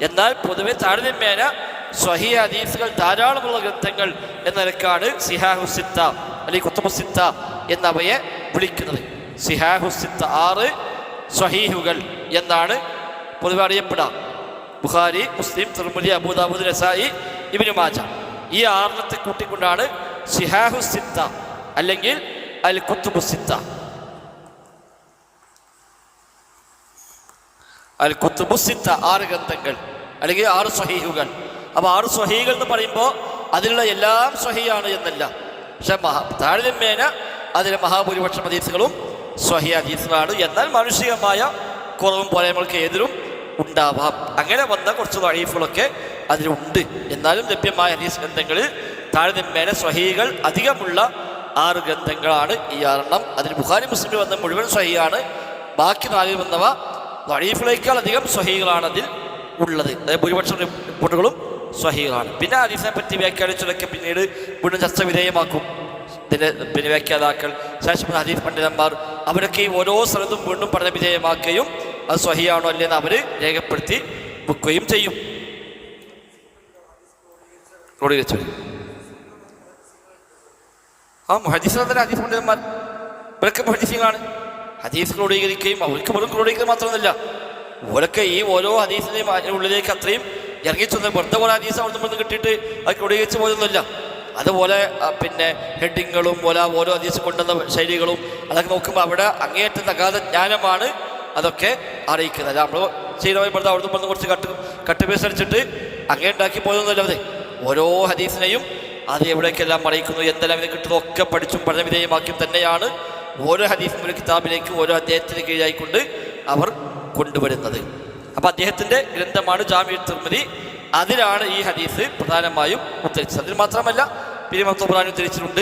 എന്നാൽ പൊതുവെ താരതമ്യേന സ്വഹി ഹദീസുകൾ ധാരാളമുള്ള ഗ്രന്ഥങ്ങൾ എന്ന നിലക്കാണ് സിഹാഹുസിത്ത അല്ലെങ്കിൽ കുത്തുബുസിത്ത എന്നവയെ വിളിക്കുന്നത്. സിഹാഹുസിത്ത ആറ് സ്വഹീഹുകൾ എന്നാണ് പൊതുവെ അറിയപ്പെടാം ബുഖാരി മുസ്ലിം തിരുമലി അബൂദാബുദ് രസായി ഇബിനു മാജ. ഈ ആറിനത്തെ കൂട്ടിക്കൊണ്ടാണ് സിഹാഹുസിത്ത അല്ലെങ്കിൽ അൽ കുത്തുബുസിത്ത അൽ കുത്തുബുസിത്ത ആറ് ഗ്രന്ഥങ്ങൾ അല്ലെങ്കിൽ ആറ് സ്വഹീഹുകൾ. അപ്പോൾ ആറ് സ്വഹീകൾ എന്ന് പറയുമ്പോൾ അതിലുള്ള എല്ലാം സ്വഹിയാണ് എന്നല്ല. പക്ഷെ മഹാ താരതമ്യേന അതിലെ മഹാഭൂരിപക്ഷം ഹദീസുകളും സ്വഹി ഹദീസുകളാണ്. എന്നാൽ മാനുഷികമായ കുറവും പോലെ ഏതിലും ഉണ്ടാവാം. അങ്ങനെ വന്ന കുറച്ച് വഴീഫുകളൊക്കെ അതിലുണ്ട്. എന്നാലും ലഭ്യമായ ഹദീസ് ഗ്രന്ഥങ്ങളിൽ താരതമ്യേന സ്വഹീകൾ അധികമുള്ള ആറ് ഗ്രന്ഥങ്ങളാണ്. ഈ ആറെണ്ണം അതിൽ ബുഖാരി മുസ്ലിം വന്ന മുഴുവൻ സ്വഹിയാണ് ബാക്കി നാലിൽ വന്നവ വഴീഫിനേക്കാൾ അധികം സ്വഹീകളാണ് അതിൽ ഉള്ളത്. അതായത് ഭൂരിപക്ഷം റിപ്പോർട്ടുകളും സ്വഹീകളാണ് പിന്നെ ഹദീസിനെ പറ്റി വ്യാഖ്യാനിച്ചതൊക്കെ പിന്നീട് വീണ്ടും ചർച്ച വിധേയമാക്കും. ഇതിന്റെ പിന്നെ വ്യാഖ്യാതാക്കൾ ശേഷം ഹദീസ് പണ്ഡിതന്മാർ അവരൊക്കെ ഈ ഓരോ സ്ഥലത്തും വീണ്ടും പഠന വിധേയമാക്കുകയും അത് സ്വഹിയാണോ അല്ലെന്ന് അവർ രേഖപ്പെടുത്തി വെക്കുകയും ചെയ്യും. ആ മുഹദീസ് ഹദീഫ് പണ്ഡിതന്മാർ. ഇവരൊക്കെ ഹദീസുകളാണ് ഹദീസ് ക്രോഡീകരിക്കുകയും അവർക്ക് വെറും ക്രോഡീകരിക്കുക മാത്രമൊന്നുമില്ല. ഓരൊക്കെ ഈ ഓരോ ഹദീസിന്റെയും ഉള്ളിലേക്ക് അത്രയും ഇറങ്ങിച്ചെന്ന് വെറുതെ പോലെ ഹദീസ് അവിടെ നിന്ന് കിട്ടിയിട്ട് അത് ക്രോഡീകരിച്ച് പോയതൊന്നുമില്ല അതുപോലെ പിന്നെ ഹെഡിങ്ങുകളും പോലെ ഓരോ ഹദീസ് കൊണ്ടുവന്ന ശൈലികളും അതൊക്കെ നോക്കുമ്പോൾ അവിടെ അങ്ങേയറ്റം തകാതെ ജ്ഞാനമാണ് അതൊക്കെ അറിയിക്കുന്നത്. നമ്മൾ ചെയ്യുന്ന വെറുതെ അവിടെ നിന്ന് കുറച്ച് കട്ട് കട്ട് പേസ് അടിച്ചിട്ട് അങ്ങേ ഉണ്ടാക്കി പോയതൊന്നുമില്ല അതെ. ഓരോ ഹദീസിനെയും അത് എവിടേക്കെല്ലാം അറിയിക്കുന്നു എന്തെല്ലാം ഇത് കിട്ടുന്നു ഒക്കെ പഠിച്ചും പഠന വിധേയമാക്കിയും തന്നെയാണ് ഓരോ ഹദീഫും ഒരു കിതാബിലേക്ക് ഓരോ അദ്ദേഹത്തിന് കീഴായിക്കൊണ്ട് അവർ കൊണ്ടുവരുന്നത്. അപ്പോൾ അദ്ദേഹത്തിന്റെ ഗ്രന്ഥമാണ് ജാമ്യ തിർമതി അതിലാണ് ഈ ഹദീസ് പ്രധാനമായും ഉദ്ധരിച്ചത്. അതിൽ മാത്രമല്ല പിരിമത്തോബ്രാൻ ഉദ്ധരിച്ചിട്ടുണ്ട്.